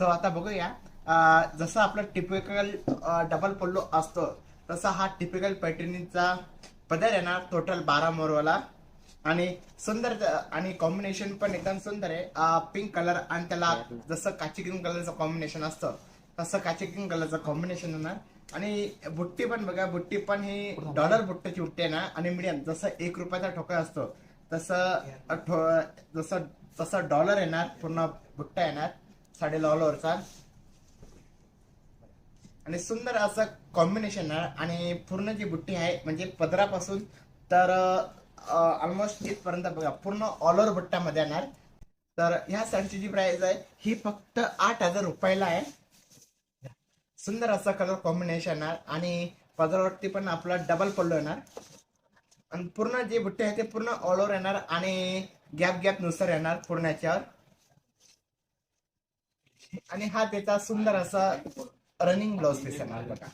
So आता बघूया. जसं आपलं टिपिकल डबल पल्लू असतो तसा हा टिपिकल पैठणीचा पदर येणार टोटल बारा मोरवाला. आणि सुंदर आणि कॉम्बिनेशन पण एकदम सुंदर आहे. पिंक कलर आणि त्याला जसं काची ग्रीन कलरचं कॉम्बिनेशन असतं तसं काची ग्रीन कलरचं कॉम्बिनेशन येणार आणि बुट्टी पण बघा बुट्टी पण ही डॉलर बुट्ट्याची बुट्टी आहे ना आणि मिडियम जसं एक रुपयाचा ठोका असतो तसं जसं तसं डॉलर येणार पूर्ण बुट्टा येणार. साडे डॉलरचा आणि सुंदर असं कॉम्बिनेशन आहे आणि पूर्ण जी बुट्टी आहे म्हणजे पदरापासून तर ऑलमोस्ट इथपर्यंत बघा पूर्ण ऑल ओव्हर बुट्ट्यामध्ये येणार. तर ह्या साडीची जी प्राइस आहे ही फक्त आठ हजार रुपयाला आहे. सुंदर असा कलर कॉम्बिनेशन येणार आणि पदरावरती पण आपला डबल पल्लू येणार. आणि पूर्ण जे बुट्टे आहे ते पूर्ण ऑल ओव्हर येणार आणि गॅप गॅपनुसार येणार पूर्ण याच्यावर. आणि हा त्याचा सुंदर असा रनिंग ब्लाउज पीस येणार बघा